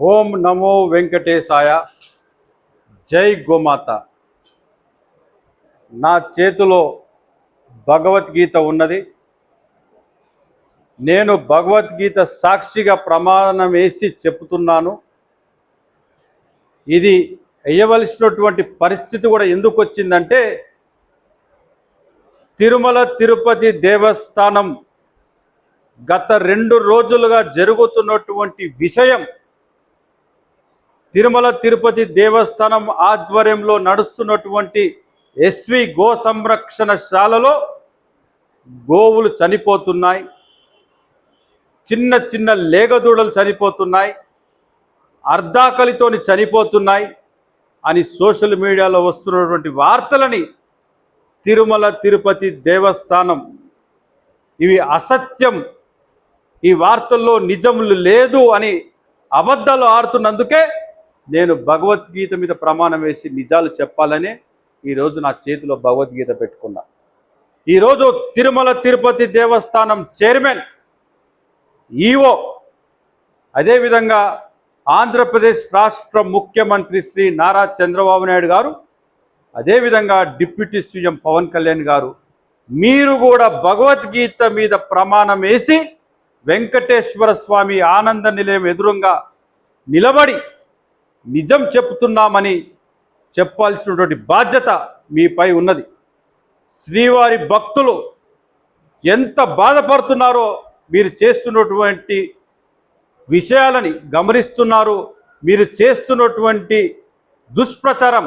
ఓం నమో వెంకటేశాయ. జై గోమాత. నా చేతిలో భగవద్గీత ఉన్నది. నేను భగవద్గీత సాక్షిగా ప్రమాణం వేసి చెప్తున్నాను. ఇది వేయవలసినటువంటి పరిస్థితి కూడా ఎందుకు వచ్చిందంటే తిరుమల తిరుపతి దేవస్థానం గత రెండు రోజులుగా జరుగుతున్నటువంటి విషయం తిరుమల తిరుపతి దేవస్థానం ఆధ్వర్యంలో నడుస్తున్నటువంటి ఎస్వి గో సంరక్షణశాలలో గోవులు చనిపోతున్నాయి. చిన్న చిన్న లేగదూడలు చనిపోతున్నాయి. అర్ధాకలితోని చనిపోతున్నాయి అని సోషల్ మీడియాలో వస్తున్నటువంటి వార్తలని తిరుమల తిరుపతి దేవస్థానం ఇవి అసత్యం. ఈ వార్తల్లో నిజములు లేదు అని అబద్ధాలు ఆడుతున్నందుకే నేను భగవద్గీత మీద ప్రమాణం వేసి నిజాలు చెప్పాలని ఈరోజు నా చేతిలో భగవద్గీత పెట్టుకున్నా. ఈరోజు తిరుమల తిరుపతి దేవస్థానం చైర్మన్ ఈఓ అదేవిధంగా ఆంధ్రప్రదేశ్ రాష్ట్ర ముఖ్యమంత్రి శ్రీ నారా చంద్రబాబు నాయుడు గారు అదేవిధంగా డిప్యూటీ సీఎం పవన్ కళ్యాణ్ గారు మీరు కూడా భగవద్గీత మీద ప్రమాణం వేసి వెంకటేశ్వర స్వామి ఆనంద నిలయం ఎదురుగా నిలబడి నిజం చెప్తున్నామని చెప్పాల్సినటువంటి బాధ్యత మీపై ఉన్నది. శ్రీవారి భక్తులు ఎంత బాధపడుతున్నారో మీరు చేస్తున్నటువంటి విషయాలని గమనిస్తున్నారు. మీరు చేస్తున్నటువంటి దుష్ప్రచారం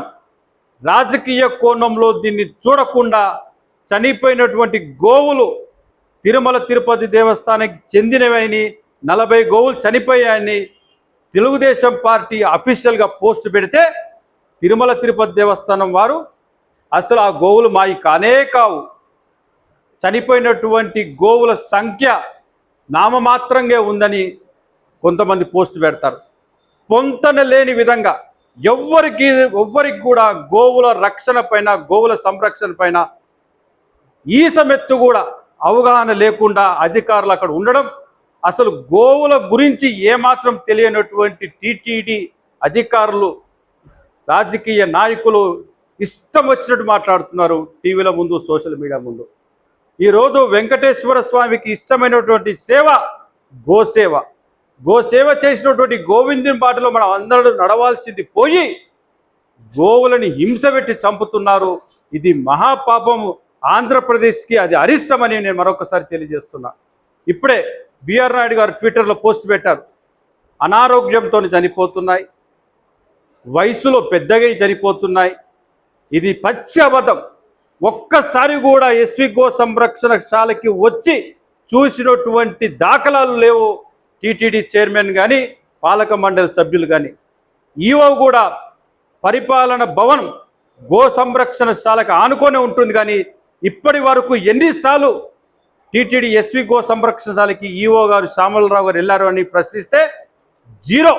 రాజకీయ కోణంలో దీన్ని చూడకుండా చనిపోయినటువంటి గోవులు తిరుమల తిరుపతి దేవస్థానానికి చెందినవని నలభై గోవులు చనిపోయాయని తెలుగుదేశం పార్టీ అఫీషియల్గా పోస్ట్ పెడితే తిరుమల తిరుపతి దేవస్థానం వారు అసలు ఆ గోవులు మాయి కానే కావు. చనిపోయినటువంటి గోవుల సంఖ్య నామమాత్రంగా ఉందని కొంతమంది పోస్ట్ పెడతారు. పొంతన లేని విధంగా ఎవ్వరికి ఎవ్వరికి కూడా గోవుల రక్షణ పైన గోవుల సంరక్షణ పైన ఈ సమెత్తు కూడా అవగాహన లేకుండా అధికారులు అక్కడ ఉండడం అసలు గోవుల గురించి ఏమాత్రం తెలియనటువంటి టీటీడీ అధికారులు రాజకీయ నాయకులు ఇష్టం వచ్చినట్టు మాట్లాడుతున్నారు టీవీల ముందు సోషల్ మీడియా ముందు. ఈరోజు వెంకటేశ్వర స్వామికి ఇష్టమైనటువంటి సేవ గోసేవ. గోసేవ చేసినటువంటి గోవిందుని బాటలో మనం అందరూ నడవాల్సింది పోయి గోవులని హింస పెట్టి చంపుతున్నారు. ఇది మహాపాపము. ఆంధ్రప్రదేశ్కి అది అరిష్టమని నేను మరొకసారి తెలియజేస్తున్నా. ఇప్పుడే బిఆర్ నాయుడు గారు ట్విట్టర్లో పోస్ట్ పెట్టారు. అనారోగ్యంతో చనిపోతున్నాయి. వయసులో పెద్దగా చనిపోతున్నాయి. ఇది పచ్చి అబద్ధం. ఒక్కసారి కూడా ఎస్వి గో సంరక్షణశాలకి వచ్చి చూసినటువంటి దాఖలాలు లేవు. టీటీడీ చైర్మన్ కానీ పాలక మండలి సభ్యులు కానీ ఈవో కూడా పరిపాలన భవనం గో సంరక్షణశాలకు ఆనుకొని ఉంటుంది కానీ ఇప్పటి వరకు ఎన్నిసార్లు టీటీడీ ఎస్వి గో సంరక్షణశాలకి ఈఓ గారు శ్యామలరావు గారు వెళ్ళారు అని ప్రశ్నిస్తే జీరో.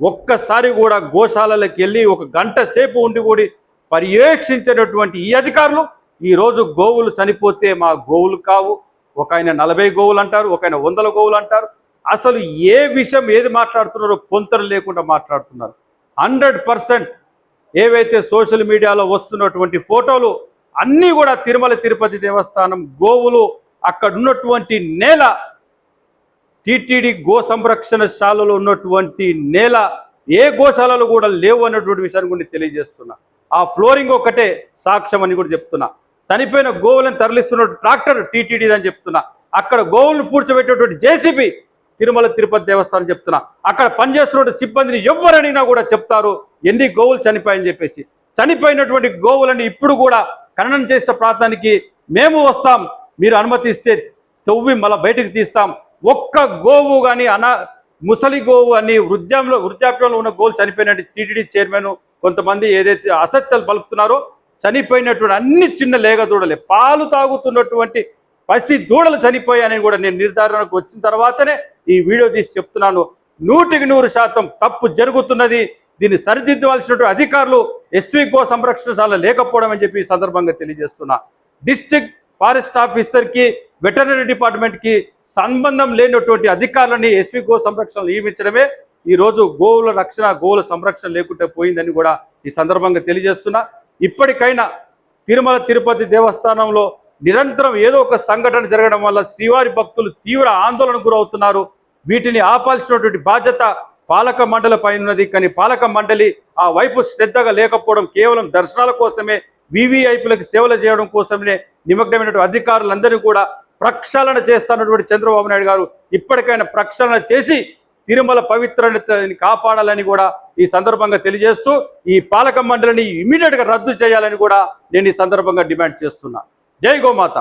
ఒక్కసారి కూడా గోశాలలకు వెళ్ళి ఒక గంట సేపు ఉండి కూడా పర్యవేక్షించినటువంటి ఈ అధికారులు ఈరోజు గోవులు చనిపోతే మా గోవులు కావు. ఒక ఆయన నలభై గోవులు అంటారు ఒక ఆయన వందల గోవులు అంటారు. అసలు ఏ విషయం ఏది మాట్లాడుతున్నారో పొంతలు లేకుండా మాట్లాడుతున్నారు. హండ్రెడ్ పర్సెంట్ ఏవైతే సోషల్ మీడియాలో వస్తున్నటువంటి ఫోటోలు అన్నీ కూడా తిరుమల తిరుపతి దేవస్థానం గోవులు అక్కడ ఉన్నటువంటి నేల టీటీడీ గో సంరక్షణశాలలో ఉన్నటువంటి నేల ఏ గోశాలలో కూడా లేవు అన్నటువంటి విషయాన్ని కూడా తెలియజేస్తున్నా. ఆ ఫ్లోరింగ్ ఒకటే సాక్ష్యం అని కూడా చెప్తున్నా. చనిపోయిన గోవులను తరలిస్తున్న ట్రాక్టర్ టీటీడీ అని చెప్తున్నా. అక్కడ గోవులను పూడ్చబెట్టేటువంటి జేసీబీ తిరుమల తిరుపతి దేవస్థానం చెప్తున్నా. అక్కడ పనిచేస్తున్న సిబ్బందిని ఎవరడినా కూడా చెప్తారు ఎన్ని గోవులు చనిపోయాయని చెప్పేసి. చనిపోయినటువంటి గోవులని ఇప్పుడు కూడా ఖననం చేసే ప్రాంతానికి మేము వస్తాం మీరు అనుమతిస్తే తవ్వి మళ్ళీ బయటకు తీస్తాం. ఒక్క గోవు కానీ అనా ముసలి గోవు అని వృద్ధాంలో వృద్ధాప్యంలో ఉన్న గోవులు చనిపోయినట్టు టీటీడీ చైర్మన్ కొంతమంది ఏదైతే అసత్యాలు పలుకుతున్నారో చనిపోయినటువంటి అన్ని చిన్న లేగ దూడలే పాలు తాగుతున్నటువంటి పసి దూడలు చనిపోయాయని కూడా నేను నిర్ధారణకు వచ్చిన తర్వాతనే ఈ వీడియో తీసి చెప్తున్నాను. నూటికి నూరు శాతం తప్పు జరుగుతున్నది. దీన్ని సరిదిద్దవలసినటువంటి అధికారులు ఎస్వి గో సంరక్షణశాల లేకపోవడం అని చెప్పి ఈ సందర్భంగా తెలియజేస్తున్నా. డిస్టిక్ ఫారెస్ట్ ఆఫీసర్కి వెటర్నరీ డిపార్ట్మెంట్కి సంబంధం లేనటువంటి అధికారులని ఎస్వి గో సంరక్షణ నియమించడమే ఈ రోజు గోవుల రక్షణ గోవుల సంరక్షణ లేకుండా పోయిందని కూడా ఈ సందర్భంగా తెలియజేస్తున్నా. ఇప్పటికైనా తిరుమల తిరుపతి దేవస్థానంలో నిరంతరం ఏదో ఒక సంఘటన జరగడం వల్ల శ్రీవారి భక్తులు తీవ్ర ఆందోళనకు గురవుతున్నారు. వీటిని ఆపాల్సినటువంటి బాధ్యత పాలక మండలి పైన ఉన్నది. కానీ పాలక మండలి ఆ వైపు శ్రద్ధగా లేకపోవడం కేవలం దర్శనాల కోసమే వివిఐపీలకు సేవలు చేయడం కోసమే నిమగ్నమైనటువంటి అధికారులందరినీ కూడా ప్రక్షాళన చేస్తున్నటువంటి చంద్రబాబు నాయుడు గారు ఇప్పటికైనా ప్రక్షాళన చేసి తిరుమల పవిత్రతని కాపాడాలని కూడా ఈ సందర్భంగా తెలియజేస్తూ ఈ పాలక మండలిని ఇమీడియట్గా రద్దు చేయాలని కూడా నేను ఈ సందర్భంగా డిమాండ్ చేస్తున్నా. జై గోమాత.